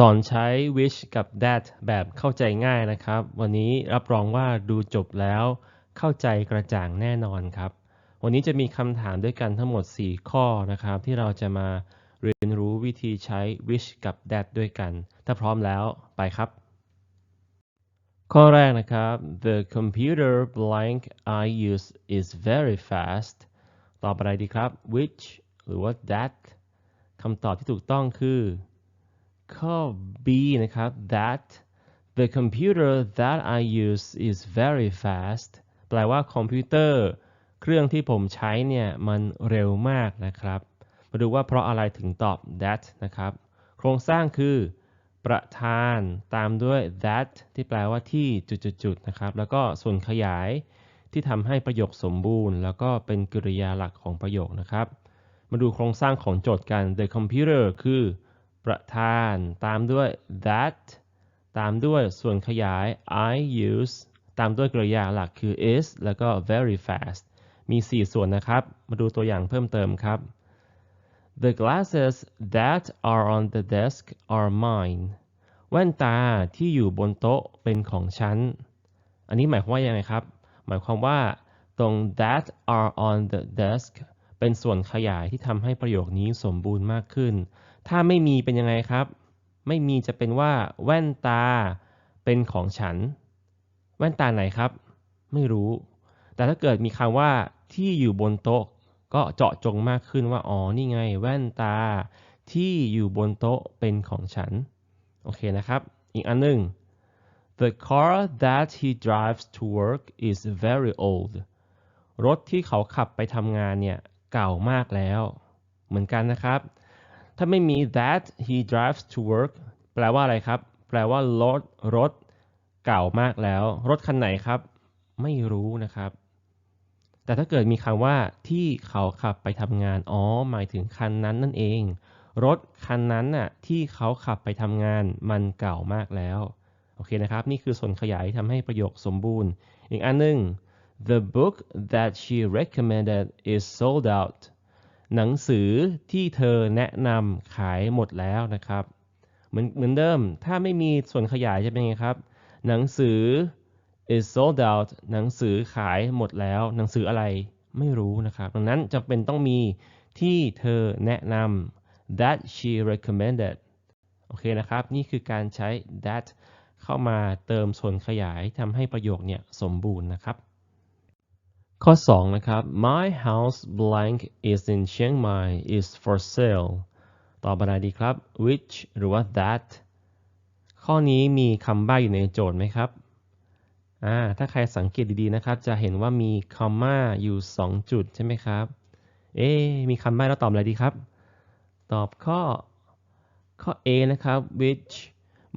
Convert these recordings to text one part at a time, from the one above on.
สอนใช้ which กับ that แบบเข้าใจง่ายนะครับ วันนี้รับรองว่าดูจบแล้ว เข้าใจกระจ่างแน่นอนครับ วันนี้จะมีคำถามด้วยกันทั้งหมด 4 ข้อนะครับ ที่เราจะมาเรียนรู้วิธีใช้ which กับ that ด้วยกัน ถ้าพร้อมแล้วไปครับ ข้อแรกนะครับ the computer blank I use is very fast ตอบอะไรดีครับ which หรือว่า that คำตอบที่ถูกต้องคือ ข้อ B นะครับ that the computer that I use is very fast แปลว่าคอมพิวเตอร์เครื่องที่ผมใช้เนี่ยมันเร็วมากนะครับ มาดูว่าเพราะอะไรถึงตอบ that นะครับ โครงสร้างคือประธานตามด้วย that ที่แปลว่าที่จุดๆๆนะครับ แล้วก็ส่วนขยายที่ทำให้ประโยคสมบูรณ์ แล้วก็เป็นกริยาหลักของประโยคนะครับ มาดูโครงสร้างของโจทย์กัน the computer คือ ประธาน ตามด้วย that ตามด้วยส่วนขยาย I use ตามด้วยกริยาหลักคือ is แล้วก็ very fast มี 4 ส่วนนะครับ มาดูตัวอย่างเพิ่มเติมครับ The glasses that are on the desk are mine แว่นตาที่อยู่บนโต๊ะเป็นของฉัน อันนี้หมายความว่ายังไงครับ หมายความว่าตรง that are on the desk เป็นส่วนขยายที่ทำให้ประโยคนี้สมบูรณ์มากขึ้น ถ้าไม่มีเป็นยังไงครับ ไม่มีจะเป็นว่าแว่นตาเป็นของฉัน แว่นตาไหนครับ ไม่รู้ แต่ถ้าเกิดมีคำว่าที่อยู่บนโต๊ะ ก็เจาะจงมากขึ้นว่าอ๋อนี่ไง แว่นตาที่อยู่บนโต๊ะเป็นของฉัน โอเคนะครับ อีกอันหนึ่ง The car that he drives to work is very old รถที่เขาขับไปทำงานเนี่ยเก่ามากแล้ว เหมือนกันนะครับ ถ้าไม่มี that he drives to work แปลว่าอะไรครับ แปลว่ารถรถเก่ามากแล้ว รถคันไหนครับ ไม่รู้นะครับ แต่ถ้าเกิดมีคำว่าที่เขาขับไปทำงาน อ๋อ หมายถึงคันนั้นนั่นเอง รถคันนั้นน่ะที่เขาขับไปทำงานมันเก่ามากแล้ว โอเคนะครับ นี่คือส่วนขยายทำให้ประโยคสมบูรณ์ อีกอันหนึ่ง The book that she recommended is sold out หนังสือที่เธอแนะนำขายหมดแล้วนะครับ เหมือนเหมือนเดิมถ้าไม่มีส่วนขยายจะเป็นไงครับ หนังสือ is sold out หนังสือขายหมดแล้ว หนังสืออะไรไม่รู้นะครับ ดังนั้นจำเป็นต้องมีที่เธอแนะนำ that she recommended โอเคนะครับ นี่คือการใช้ that เข้ามาเติมส่วนขยายทำให้ประโยคเนี่ยสมบูรณ์นะครับ ข้อ 2 นะครับ My house blank is in Chiang Mai is for sale ตอบอะไรดีครับ which หรือว่า that ข้อนี้มีคำใบ้อยู่ในโจทย์ไหมครับอ่าถ้าใครสังเกตดีๆนะครับ จะเห็นว่ามีคอมมาอยู่ 2 จุดใช่ไหมครับ เอ๊มีคำใบ้แล้วตอบอะไรดีครับ ตอบข้อข้อ A นะครับ which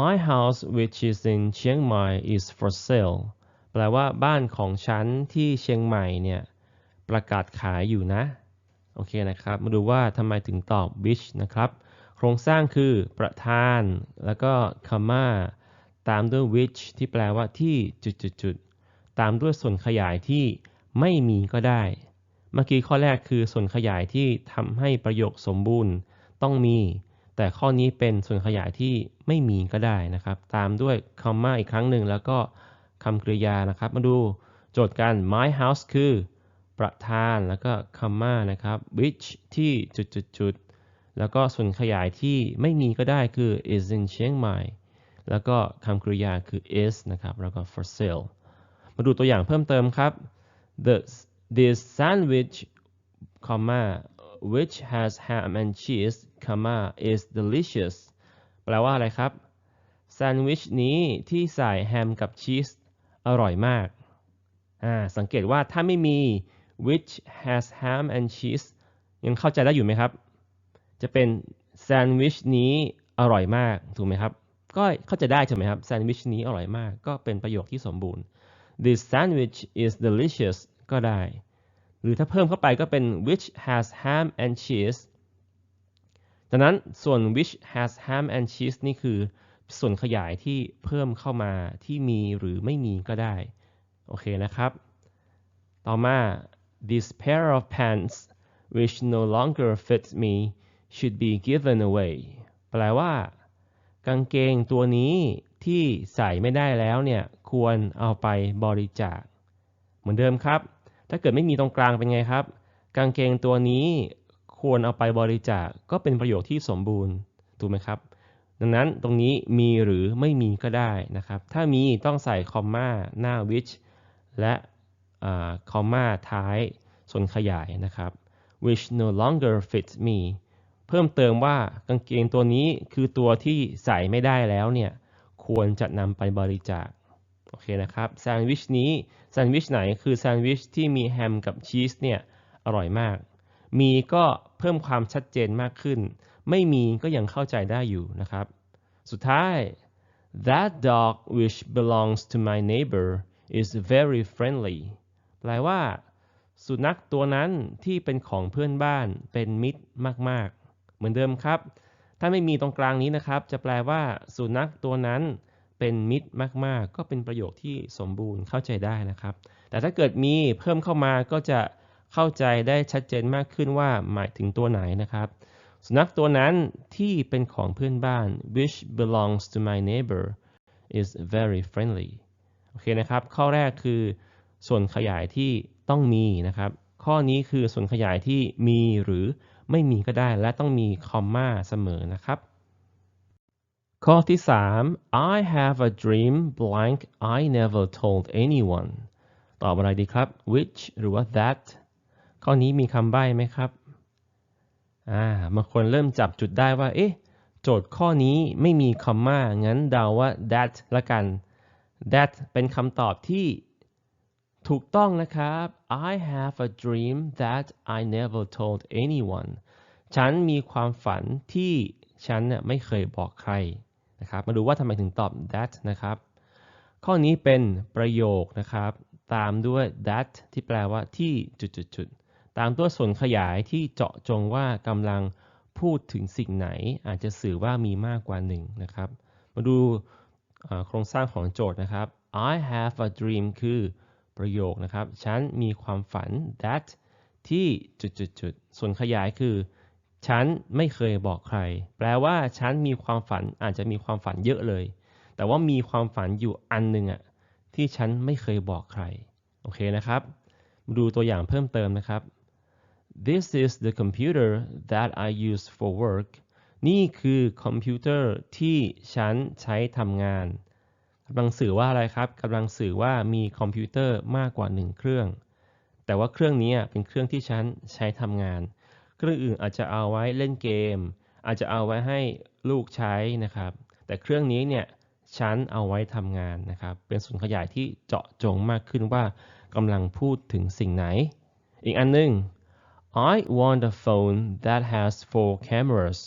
my house which is in Chiang Mai is for sale แปลว่าบ้านของฉันที่เชียงใหม่เนี่ยประกาศขายอยู่นะ โอเคนะครับ มาดูว่าทำไมถึงตอบ which นะครับ โครงสร้างคือประธาน แล้วก็ comma ตามด้วย which ที่แปลว่าที่จุดๆตามด้วยส่วนขยายที่ไม่มีก็ได้ เมื่อกี้ข้อแรกคือส่วนขยายที่ทำให้ประโยคสมบูรณ์ต้องมี แต่ข้อนี้เป็นส่วนขยายที่ไม่มีก็ได้นะครับ ตามด้วย comma อีกครั้งหนึ่งแล้วก็ คำกริยานะครับ มาดูโจทย์กัน my house คือ ประธานแล้วก็ comma นะครับ which ที่จุดๆๆแล้วก็ส่วนขยายที่ไม่มีก็ได้คือ is in เชียงใหม่ แล้วก็คำกริยาคือ is นะครับแล้วก็ for sale มาดูตัวอย่างเพิ่มเติมครับ the this sandwich comma which has ham and cheese comma is delicious แปลว่าอะไรครับแซนด์วิชนี้ที่ใส่แฮมกับชีส อร่อยมากอ่าสังเกตว่าถ้าไม่มี which has ham and cheese ยังเข้าใจได้อยู่ไหมครับ จะเป็นแซนด์วิชนี้อร่อยมาก ถูกไหมครับ ก็เข้าใจได้ใช่ไหมครับ แซนด์วิชนี้อร่อยมาก ก็เป็นประโยคที่สมบูรณ์ this sandwich is delicious ก็ได้ หรือถ้าเพิ่มเข้าไปก็เป็น which has ham and cheese ดังนั้นส่วน which has ham and cheese นี่คือ ส่วนขยายที่เพิ่มเข้ามาที่มีหรือไม่มีก็ได้ โอเคนะครับ ต่อมา this pair of pants which no longer fits me should be given away แปลว่า กางเกงตัวนี้ที่ใส่ไม่ได้แล้วเนี่ยควรเอาไปบริจาค เหมือนเดิมครับ ถ้าเกิดไม่มีตรงกลางเป็นไงครับ กางเกงตัวนี้ควรเอาไปบริจาคก็เป็นประโยคที่สมบูรณ์ถูกไหมครับ ดังนั้นตรงนี้มีหรือไม่มีก็ได้นะครับ ถ้ามีต้องใส่คอมมาหน้า which และคอมมาท้ายส่วนขยายนะครับ which no longer fits me เพิ่มเติมว่ากางเกงตัวนี้คือตัวที่ใส่ไม่ได้แล้วเนี่ยควรจะนำไปบริจาคโอเคนะครับแซนด์วิชนี้แซนด์วิชไหนคือแซนด์วิชที่มีแฮมกับชีสเนี่ยอร่อยมาก มีก็เพิ่มความชัดเจนมากขึ้น ไม่มีก็ยังเข้าใจได้อยู่นะครับ สุดท้าย that dog which belongs to my neighbor is very friendly แปลว่า สุนัขตัวนั้นที่เป็นของเพื่อนบ้านเป็นมิตรมาก ๆ เหมือนเดิมครับ ถ้าไม่มีตรงกลางนี้นะครับ จะแปลว่า สุนัขตัวนั้นเป็นมิตรมาก ๆ ก็เป็นประโยคที่สมบูรณ์เข้าใจได้นะครับ แต่ถ้าเกิดมีเพิ่มเข้ามาก็จะเข้าใจได้ชัดเจนมากขึ้นว่าหมายถึงตัวไหนนะครับ สุนัขตัวนั้นที่เป็นของเพื่อนบ้าน which belongs to my neighbor is very friendly โอเคนะครับ ข้อแรกคือส่วนขยายที่ต้องมีนะครับ ข้อนี้คือส่วนขยายที่มีหรือไม่มีก็ได้และต้องมีคอมมาเสมอนะครับ ข้อที่ 3 I have a dream blank I never told anyone ตอบอะไรดีครับ which หรือว่า that ข้อนี้มีคำใบ้ไหมครับ อ่าบางคนเริ่มจับจุดได้ว่า เอ๊ะ โจทย์ข้อนี้ไม่มีคอมมางั้นเดาว่า that ละกัน that เป็นคำตอบที่ถูกต้องนะครับ I have a dream that I never told anyone ฉันมีความฝันที่ฉันเนี่ยไม่เคยบอกใครนะครับ มาดูว่าทำไมถึงตอบ that นะครับ ข้อนี้เป็นประโยคนะครับ ตามด้วย that ที่แปลว่าที่จุดๆ ตามตัวส่วนขยายที่เจาะจงว่ากำลังพูดถึงสิ่งไหน อาจจะสื่อว่ามีมากกว่าหนึ่งนะครับ มาดูโครงสร้างของโจทย์นะครับ I have a dream คือประโยคนะครับ ฉันมีความฝัน that ที่จุดๆส่วนขยายคือ ฉันไม่เคยบอกใคร แปลว่าฉันมีความฝันอาจจะมีความฝันเยอะเลย แต่ว่ามีความฝันอยู่อันหนึ่งอะที่ฉันไม่เคยบอกใคร โอเคนะครับ ดูตัวอย่างเพิ่มเติมนะครับ This is the computer that I use for work นี่คือคอมพิวเตอร์ที่ฉันใช้ทำงานกำลังสื่อว่าอะไรครับกำลังสื่อว่ามีคอมพิวเตอร์มากกว่า 1 เครื่อง แต่ว่าเครื่องนี้เป็นเครื่องที่ฉันใช้ทำงาน เครื่องอื่นอาจจะเอาไว้เล่นเกม อาจจะเอาไว้ให้ลูกใช้นะครับ แต่เครื่องนี้เนี่ยฉันเอาไว้ทำงานนะครับ เป็นส่วนขยายที่เจาะจงมากขึ้นว่ากำลังพูดถึงสิ่งไหน อีกอันนึง I want a phone that has four cameras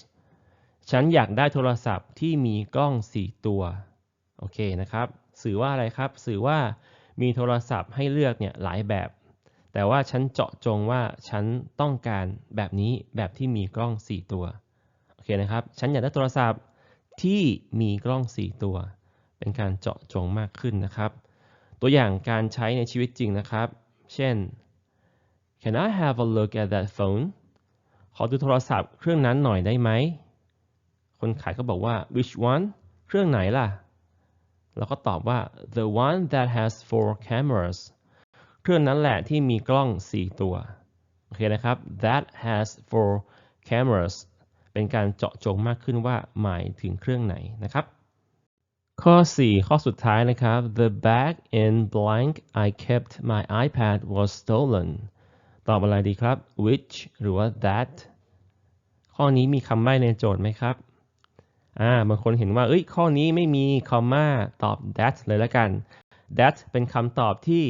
ฉันอยากได้โทรศัพท์ที่มีกล้อง 4 ตัว โอเคนะครับ สื่อว่าอะไรครับ สื่อว่ามีโทรศัพท์ให้เลือกเนี่ยหลายแบบ แต่ว่าฉันเจาะจงว่าฉันต้องการแบบนี้แบบที่มีกล้อง 4 ตัว โอเคนะครับ ฉันอยากได้โทรศัพท์ที่มีกล้อง 4 ตัว เป็นการเจาะจงมากขึ้นนะครับ ตัวอย่างการใช้ในชีวิตจริงนะครับ เช่น Can I have a look at that phone ขอดูโทรศัพท์เครื่องนั้นหน่อยได้ไหม คนขายก็บอกว่า which one เครื่องไหนล่ะ เราก็ตอบว่า the one that has four cameras เครื่องนั้นแหละที่มีกล้อง 4 ตัว โอเคนะครับ that has four cameras เป็นการเจาะจงมากขึ้นว่าหมายถึงเครื่องไหนนะครับ ข้อ 4 ข้อสุดท้ายนะครับ the bag in blank I kept my iPad was stolen ตอบอะไรดีครับ which หรือว่า that ข้อนี้มีคำใบ้ในโจทย์ไหมครับ อ่า บางคนเห็นว่า เอ้ย ข้อนี้ไม่มีคอมมาตอบ that เลยแล้วกัน that เป็นคำตอบที่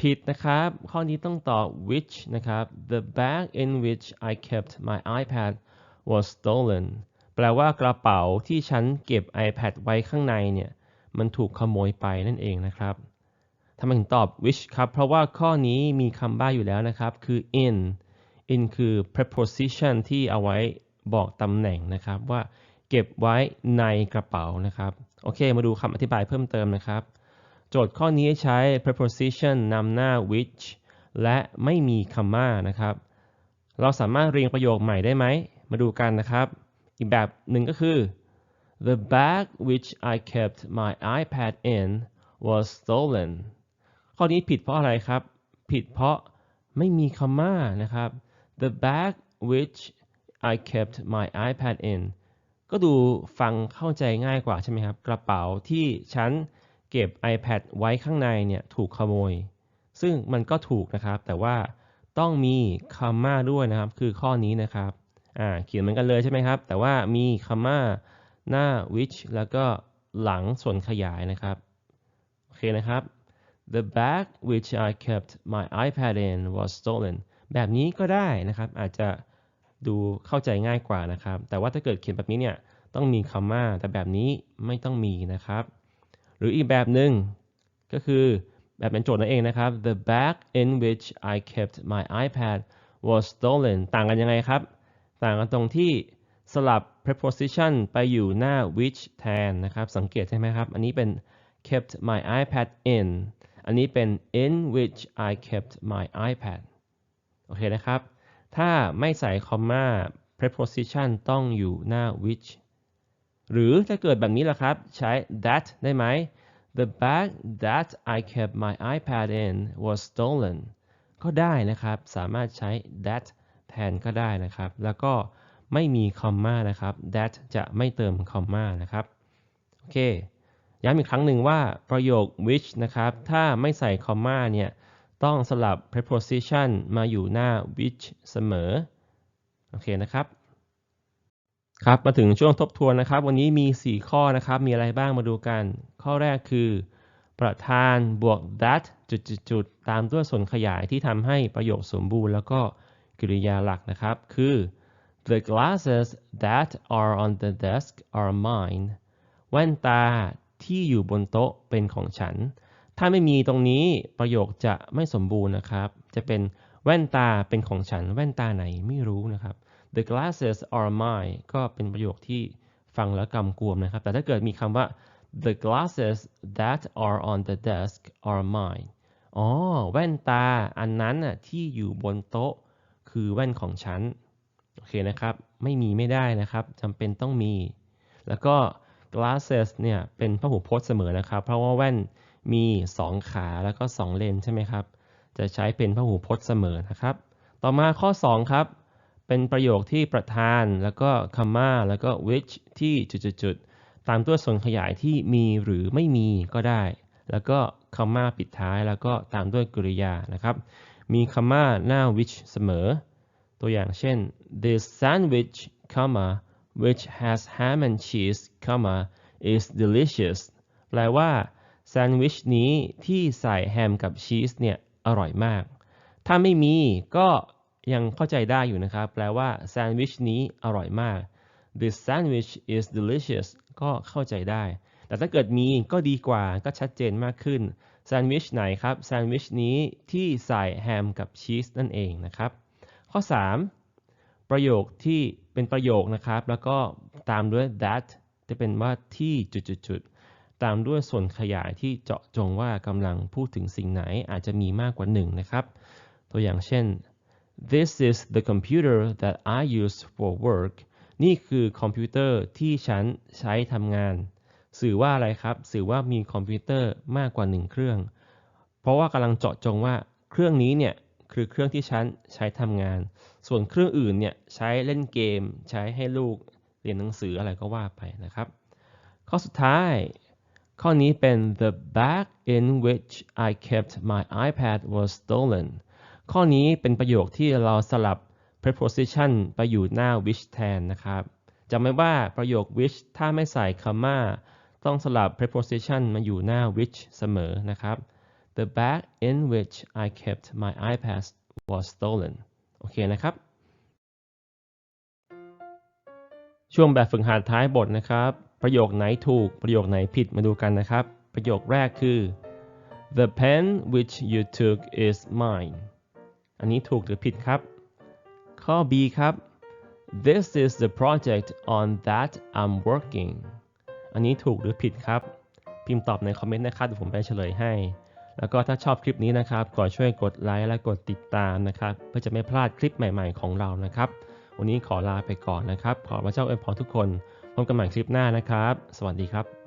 ผิดนะครับ ข้อนี้ต้องตอบ which นะครับ the bag in which I kept my iPad was stolen แปลว่ากระเป๋าที่ฉันเก็บ iPad ไว้ข้างในเนี่ย มันถูกขโมยไปนั่นเองนะครับ ทำไมถึงตอบ which ครับ เพราะว่าข้อนี้มีคำบ้าอยู่แล้วนะครับ คือ in in คือ preposition ที่เอาไว้บอกตำแหน่งนะครับว่าเก็บไว้ในกระเป๋านะครับ โอเค มาดูคำอธิบายเพิ่มเติมนะครับ โจทย์ข้อนี้ใช้ preposition นำหน้า which และไม่มีคำว่านะครับ เราสามารถเรียงประโยคใหม่ได้ไหม มาดูกันนะครับ อีกแบบหนึ่งก็คือ the bag which I kept my iPad in was stolen ข้อนี้ผิดเพราะอะไรครับ ผิดเพราะไม่มีคำม่านะครับ the bag which I kept my iPad in ก็ดูฟังเข้าใจง่ายกว่าใช่ไหมครับ กระเป๋าที่ฉันเก็บ iPad ไว้ข้างในเนี่ยถูกขโมย ซึ่งมันก็ถูกนะครับ แต่ว่าต้องมีคำม่าด้วยนะครับ คือข้อนี้นะครับอ่าเขียนเหมือนกันเลยใช่ไหมครับ แต่ว่ามีคำม่าหน้า which แล้วก็หลังส่วนขยายนะครับ โอเคนะครับ the bag which I kept my iPad in was stolen แบบนี้ก็ได้นะครับ อาจจะดูเข้าใจง่ายกว่านะครับ แต่ว่าถ้าเกิดเขียนแบบนี้เนี่ยต้องมีคำม่าแต่แบบนี้ไม่ต้องมีนะครับ หรืออีกแบบหนึ่งก็คือแบบเป็นโจทย์นั่นเองนะครับ the bag in which I kept my iPad was stolen ต่างกันยังไงครับ ต่างกันตรงที่สลับ preposition ไปอยู่หน้า which แทนนะครับ สังเกตใช่ไหมครับ อันนี้เป็น kept my iPad in อันนี้เป็น in which I kept my iPad โอเคนะครับ ถ้าไม่ใส่คอมมา preposition ต้องอยู่หน้า which หรือถ้าเกิดแบบนี้ล่ะครับ ใช้ that ได้ไหม the bag that I kept my iPad in was stolen ก็ได้นะครับ สามารถใช้ that แทนก็ได้นะครับ แล้วก็ไม่มีคอมมานะครับ that จะไม่เติมคอมมานะครับ โอเค ย้ำอีกครั้งหนึ่งว่าประโยค which นะครับ ถ้าไม่ใส่คอมมาเนี่ย ต้องสลับ preposition มาอยู่หน้า which เสมอ โอเคนะครับ ครับ มาถึงช่วงทบทวนนะครับ วันนี้มี 4 ข้อนะครับ มีอะไรบ้างมาดูกัน ข้อแรกคือ ประธานบวก that จุดๆตามด้วยส่วนขยายที่ทำให้ประโยคสมบูรณ์ แล้วก็กริยาหลักนะครับ คือ the glasses that are on the desk are mine แว่นตา ที่อยู่บนโต๊ะเป็นของฉัน ถ้าไม่มีตรงนี้ประโยคจะไม่สมบูรณ์นะครับ จะเป็นแว่นตาเป็นของฉัน แว่นตาไหนไม่รู้นะครับ the glasses are mine ก็เป็นประโยคที่ฟังแล้วกำกวมนะครับ แต่ถ้าเกิดมีคำว่า the glasses that are on the desk are mine อ๋อ แว่นตาอันนั้นน่ะที่อยู่บนโต๊ะคือแว่นของฉัน โอเคนะครับ ไม่มีไม่ได้นะครับจำเป็นต้องมี แล้วก็ glasses เนี่ยเป็นพหูพจน์เสมอนะครับ เพราะว่าแว่นมี 2 ขาแล้วก็ 2 เลนใช่ไหมครับ จะใช้เป็นพหูพจน์เสมอนะครับ ต่อมาข้อ 2 ครับ เป็นประโยคที่ประธานแล้วก็ comma แล้วก็ which ที่จุดๆตามด้วส่วนขยายที่มีหรือไม่มีก็ได้ แล้วก็ comma ปิดท้ายแล้วก็ตามด้วยกริยานะครับ มี comma หน้า which เสมอ ตัวอย่างเช่น this sandwich comma which has ham and cheese comma is delicious แปลว่าแซนด์วิชนี้ที่ใส่แฮมกับชีสเนี่ยอร่อยมาก ถ้าไม่มีก็ยังเข้าใจได้อยู่นะครับ แปลว่าแซนด์วิชนี้อร่อยมาก this sandwich is delicious ก็เข้าใจได้ แต่ถ้าเกิดมีก็ดีกว่าก็ชัดเจนมากขึ้นแซนด์วิชไหนครับ แซนด์วิชนี้ที่ใส่แฮมกับชีสนั่นเองนะครับ ข้อ 3 ประโยคที่เป็นประโยคนะครับ แล้วก็ตามด้วย that จะเป็นว่าที่จุดๆตามด้วยส่วนขยายที่เจาะจงว่ากำลังพูดถึงสิ่งไหนอาจจะมีมากกว่าหนึ่งนะครับ ตัวอย่างเช่น this is the computer that I use for work นี่คือคอมพิวเตอร์ที่ฉันใช้ทำงาน สื่อว่าอะไรครับ สื่อว่ามีคอมพิวเตอร์มากกว่าหนึ่งเครื่อง เพราะว่ากำลังเจาะจงว่าเครื่องนี้เนี่ย คือเครื่องที่ฉันใช้ทำงาน ส่วนเครื่องอื่นเนี่ยใช้เล่นเกม ใช้ให้ลูกเรียนหนังสืออะไรก็ว่าไปนะครับ ข้อสุดท้าย ข้อนี้เป็น the bag in which I kept my iPad was stolen ข้อนี้เป็นประโยคที่เราสลับ preposition ไปอยู่หน้า which แทนนะครับจำไว้ว่าประโยค which ถ้าไม่ใส่ comma ต้องสลับ preposition มาอยู่หน้า which เสมอนะครับ the bag in which I kept my iPad was stolen โอเคนะครับ ช่วงแบบฝึกหัดท้ายบทนะครับ ประโยคไหนถูก ประโยคไหนผิดมาดูกันนะครับ ประโยคแรกคือ the pen which you took is mine อันนี้ถูกหรือผิดครับ ข้อ B ครับ this is the project on that I'm working อันนี้ถูกหรือผิดครับ พิมพ์ตอบในคอมเมนต์นะครับเดี๋ยวผมไปเฉลยให้ แล้วก็ถ้าชอบคลิปนี้นะครับก็ช่วยกดไลค์และกดติดตามนะครับ เพื่อจะไม่พลาดคลิปใหม่ๆของเรานะครับ วันนี้ขอลาไปก่อนนะครับ ขอพระเจ้าอวยพรทุกคนพบกันใหม่คลิปหน้านะครับ สวัสดีครับ